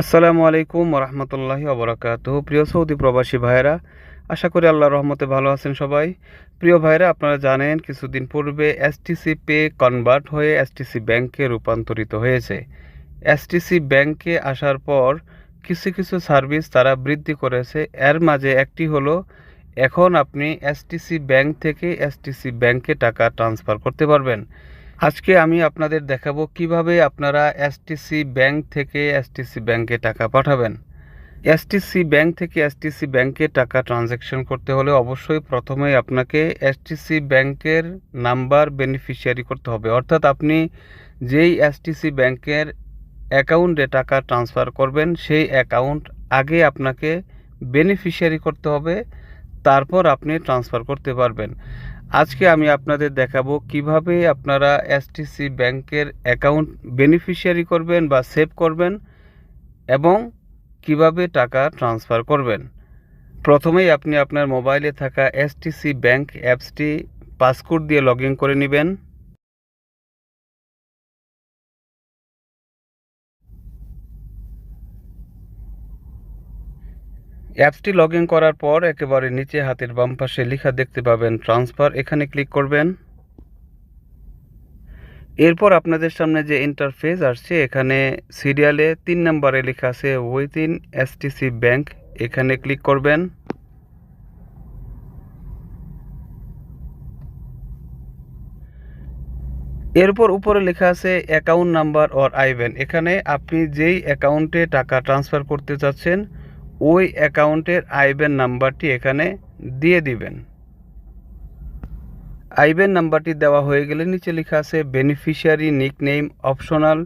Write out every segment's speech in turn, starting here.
আসসালামু আলাইকুম রহমতুল্লাহি অবরাকাত প্রিয় সৌদি প্রবাসী ভাইয়েরা, আশা করি আল্লাহ রহমতে ভালো আছেন সবাই। প্রিয় ভাইরা আপনারা জানেন কিছুদিন পূর্বে এসটিসি পে কনভার্ট হয়ে এসটিসি ব্যাংকে রূপান্তরিত হয়েছে। এসটিসি ব্যাংকে আসার পর কিছু কিছু সার্ভিস তারা বৃদ্ধি করেছে। এর মাঝে একটি হলো, এখন আপনি এসটিসি ব্যাংক থেকে এসটিসি ব্যাংকে টাকা ট্রান্সফার করতে পারবেন। আজকে আমি আপনাদের দেখাবো কীভাবে আপনারা এসটিসি ব্যাংক থেকে এসটিসি ব্যাংকে টাকা পাঠাবেন। এসটিসি ব্যাংক থেকে এসটিসি ব্যাংকে টাকা ট্রানজ্যাকশন করতে হলে অবশ্যই প্রথমেই আপনাকে এসটিসি ব্যাংকের নাম্বার বেনিফিশিয়ারি করতে হবে। অর্থাৎ আপনি যেই এসটিসি ব্যাংকের অ্যাকাউন্টে টাকা ট্রান্সফার করবেন, সেই অ্যাকাউন্ট আগে আপনাকে বেনিফিশিয়ারি করতে হবে, তারপর আপনি ট্রান্সফার করতে পারবেন। আজকে আমি আপনাদের দেখাবো কীভাবে আপনারা এসটিসি ব্যাংকের অ্যাকাউন্ট বেনিফিশিয়ারি করবেন বা সেভ করবেন এবং কীভাবে টাকা ট্রান্সফার করবেন। প্রথমেই আপনি আপনার মোবাইলে থাকা এসটিসি ব্যাংক অ্যাপসটি পাসকোড দিয়ে লগ করে নেবেন। অ্যাপসটি লগ ইন করার পর একেবারে নিচে হাতের বাম পাশে লেখা দেখতে পাবেন ট্রান্সফার। এখানে ক্লিক করবেন। এরপর আপনাদের সামনে যে ইন্টারফেস আসছে, এখানে সিরিয়ালে তিন নম্বরে লেখা আছে উইথ উইথিন এসটিসি ব্যাংক এখানে ক্লিক করবেন। এরপর উপরে লেখা আছে অ্যাকাউন্ট নাম্বার অর আইবেন এখানে আপনি যেই অ্যাকাউন্টে টাকা ট্রান্সফার করতে চাচ্ছেন ওই অ্যাকাউন্টের আইবেন নাম্বারটি এখানে দিয়ে দিবেন। আইবেন নাম্বারটি দেওয়া হয়ে গেলে নিচে লেখা আছে বেনিফিশিয়ারি নিক নেম অপশনাল।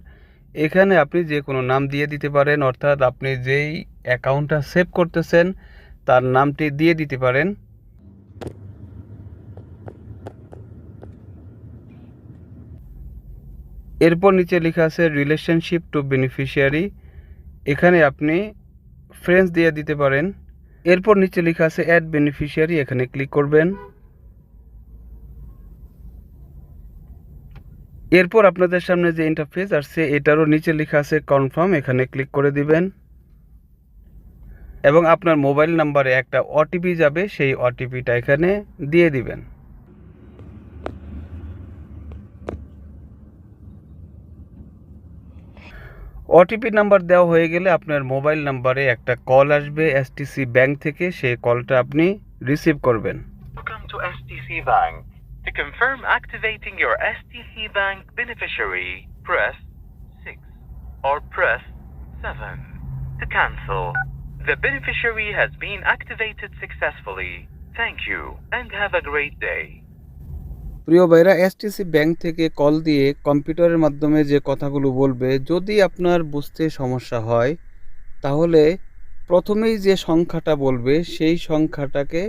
এখানে আপনি যে কোনো নাম দিয়ে দিতে পারেন, অর্থাৎ আপনি যেই অ্যাকাউন্টটা সেভ করতেছেন, তার নামটি দিয়ে দিতে পারেন। এরপর নিচে লেখা আছে রিলেশনশিপ টু বেনিফিশিয়ারি। এখানে আপনি ফ্রেন্ডস দিয়ে দিতে পারেন। এরপর নিচে লেখা আছে অ্যাড বেনিফিশিয়ারি এখানে ক্লিক করবেন। এরপর আপনাদের সামনে যে ইন্টারফেস আসছে, এটারও নিচে লেখা আছে কনফার্ম এখানে ক্লিক করে দিবেন। এবং আপনার মোবাইল নাম্বারে একটা ওটিপি যাবে, সেই ওটিপিটা এখানে দিয়ে দিবেন। ওটিপি নাম্বার দেওয়া হয়ে গেলে আপনার মোবাইল নাম্বারে একটা কল আসবে এসটিসি ব্যাংক থেকে সেই কলটা আপনি রিসিভ করবেন Welcome to STC Bank. To confirm activating your STC Bank beneficiary, press 6 or press 7. To cancel, the beneficiary has been activated successfully. Thank you and have a great day. প্রিয় ভাইরা STC bank থেকে call দিয়ে কম্পিউটারের মাধ্যমে যে কথাগুলো বলবে, যদি আপনার বুঝতে সমস্যা হয়, তাহলে প্রথমেই যে সংখ্যাটা বলবে, সেই সংখ্যাটাকে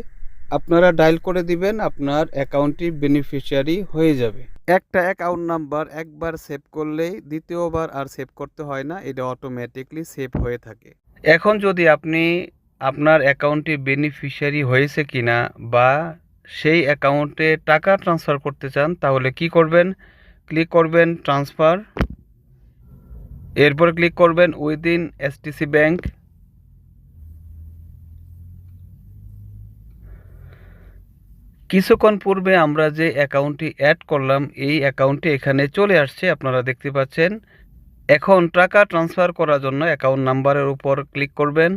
আপনারা ডায়াল করে দিবেন, আপনার অ্যাকাউন্টটি বেনিফিশিয়ারি হয়ে যাবে। একটা অ্যাকাউন্ট নাম্বার একবার সেভ করলেই, দ্বিতীয়বার আর সেভ করতে হয় না, এটা অটোমেটিকলি সেভ হয়ে থাকে। এখন যদি আপনি আপনার অ্যাকাউন্টটি বেনিফিশিয়ারি হয়েছে কিনা, বা সেই অ্যাকাউন্টে টাকা ট্রান্সফার করতে চান, তাহলে কি করবেন? ক্লিক করবেন ট্রান্সফার। এরপর ক্লিক করবেন উইদিন এসটিসি ব্যাংক। কিছুক্ষণ পূর্বে আমরা যে অ্যাকাউন্টটি অ্যাড করলাম, এই অ্যাকাউন্টটি এখানে চলে আসছে, আপনারা দেখতে পাচ্ছেন। এখন টাকা ট্রান্সফার করার জন্য অ্যাকাউন্ট নাম্বারের উপর ক্লিক করবেন।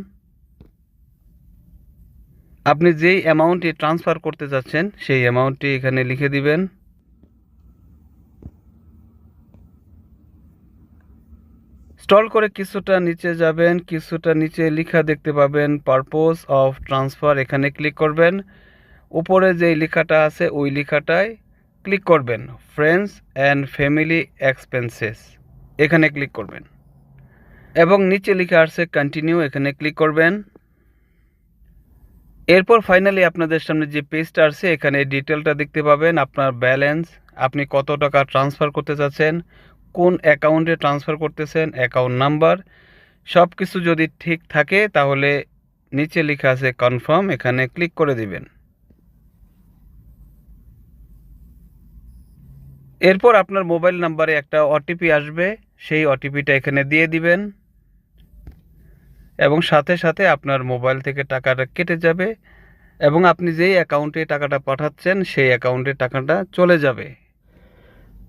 আপনি যেই অ্যামাউন্টটি ট্রান্সফার করতে যাচ্ছেন, সেই অ্যামাউন্টটি এখানে লিখে দিবেন। স্টল করে কিছুটা নিচে যাবেন, কিছুটা নিচে লেখা দেখতে পাবেন পারপোজ অফ ট্রান্সফার এখানে ক্লিক করবেন। উপরে যেই লেখাটা আছে, ওই লেখাটায় ক্লিক করবেন। ফ্রেন্ডস অ্যান্ড ফ্যামিলি এক্সপেন্সেস এখানে ক্লিক করবেন। এবং নিচে লেখা আসছে কন্টিনিউ এখানে ক্লিক করবেন। এরপর ফাইনালি আপনাদের সামনে যে পেজটা আসছে, এখানে ডিটেলটা দেখতে পাবেন, আপনার ব্যালেন্স আপনি কত টাকা ট্রান্সফার করতে চাচ্ছেন, কোন অ্যাকাউন্টে ট্রান্সফার করতেছেন অ্যাকাউন্ট নাম্বার সব কিছু যদি ঠিক থাকে, তাহলে নিচে লেখা আছে কনফার্ম এখানে ক্লিক করে দিবেন। এরপর আপনার মোবাইল নাম্বারে একটা ওটিপি আসবে, সেই ওটিপিটা এখানে দিয়ে দিবেন। এবং সাথে সাথে আপনার মোবাইল থেকে টাকাটা কেটে যাবে এবং আপনি যেই অ্যাকাউন্টে টাকাটা পাঠাচ্ছেন, সেই অ্যাকাউন্টে টাকাটা চলে যাবে।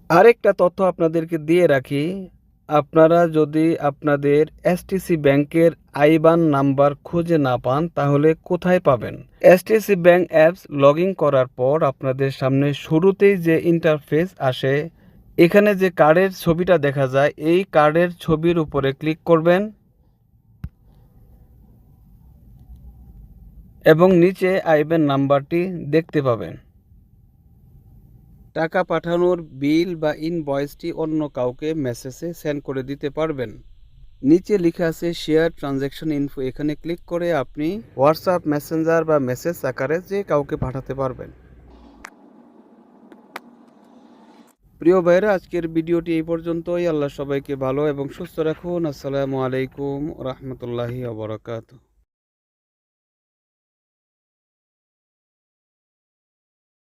আরেকটা তথ্য আপনাদেরকে দিয়ে রাখি, আপনারা যদি আপনাদের এসটিসি ব্যাংকের আইবান নাম্বার খুঁজে না পান, তাহলে কোথায় পাবেন? এসটিসি ব্যাংক অ্যাপস লগ করার পর আপনাদের সামনে শুরুতেই যে ইন্টারফেস আসে, এখানে যে কার্ডের ছবিটা দেখা যায়, এই কার্ডের ছবির উপরে ক্লিক করবেন। এবং নিচে আইবেন নাম্বারটি দেখতে পাবেন। টাকা পাঠানোর বিল বা ইনভয়েসটি অন্য কাউকে মেসেজে সেন্ড করে দিতে পারবেন। নিচে লেখা আছে, শেয়ার ট্রানজ্যাকশন ইনফো। এখানে ক্লিক করে আপনি হোয়াটসঅ্যাপ, মেসেঞ্জার বা মেসেজ আকারে যে কাউকে পাঠাতে পারবেন। প্রিয় ভাইরা আজকের ভিডিওটি এই পর্যন্তই। আল্লাহ সবাইকে ভালো এবং সুস্থ রাখুন। আসসালামু আলাইকুম রহমতুল্লাহি আবরাকাতু